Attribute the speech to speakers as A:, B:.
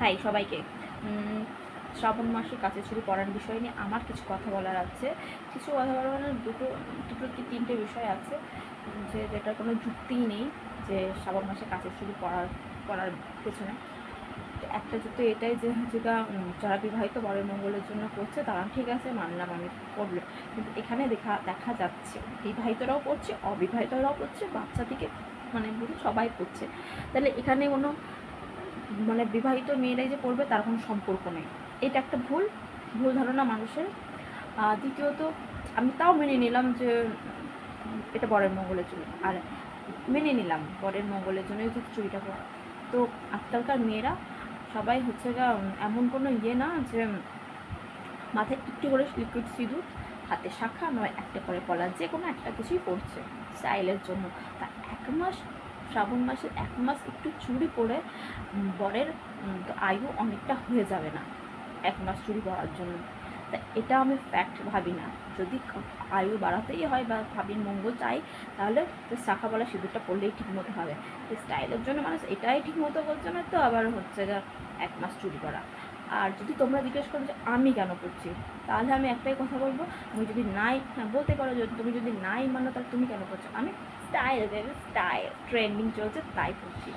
A: High সবাইকে। শ্রাবণ মাসের কাছে শুরু করার বিষয় নিয়ে আমার কিছু কথা বলার আছে। কিছু কথা বলার মানে দুটো দুটো কি তিনটে বিষয় আছে, যে যেটার কোনো যুক্তিই নেই যে শ্রাবণ মাসে কাছে শুরু পড়ার করার পেছনে। একটা যুক্তি এটাই যে যেটা যারা বিবাহিত বরের মঙ্গলের জন্য করছে তারা ঠিক আছে, মানলাম আমি করল। কিন্তু এখানে দেখা দেখা যাচ্ছে, বিবাহিতরাও করছে, অবিবাহিতরাও করছে, বাচ্চা থেকে মানে বুড়ো সবাই করছে। তাহলে এখানে কোনো মানে বিবাহিত মেয়েরাই যে পড়বে তার কোনো সম্পর্ক নেই। এটা একটা ভুল ভুল ধারণা মানুষের। দ্বিতীয়ত, আমি তাও মেনে নিলাম যে এটা বরের মঙ্গলের জন্য। আর মেনে নিলাম বরের মঙ্গলের জন্য যদি চুরিটা পরা তো আজকালকার মেয়েরা সবাই হচ্ছে গা এমন কোনো ইয়ে না যে মাথায় একটু করে লিকুইড সিঁদুর, হাতে শাখা নয়, একটা করে পলা যে কোনো একটা কিছুই পড়ছে। স্টাইলের জন্য। তা এক মাস শ্রাবণ মাসের এক মাস একটু চুরি উম, বরের আয়ু অনেকটা হয়ে যাবে না এক মাস চুরি পরার জন্য। তা এটা আমি ফ্যাক্ট ভাবি না। যদি আয়ু বাড়াতেই হয় বা ভাবির মঙ্গল চাই তাহলে তো শাখা বলা সিঁদুরটা পরলেই ঠিক মতো হবে। স্টাইলের জন্য মানুষ এটাই ঠিক মতো করছে না তো আবার হচ্ছে এক মাস চুরি করা। আর যদি তোমরা জিজ্ঞেস করো যে আমি কেন করছি, তাহলে আমি একটাই কথা বলব, তুমি যদি নাই হ্যাঁ বলতে পারো যে তুমি যদি নাই মানো, তাহলে তুমি কেন করছ? আমি স্টাইল স্টাইল ট্রেন্ডিং চলছে, তাই করছি।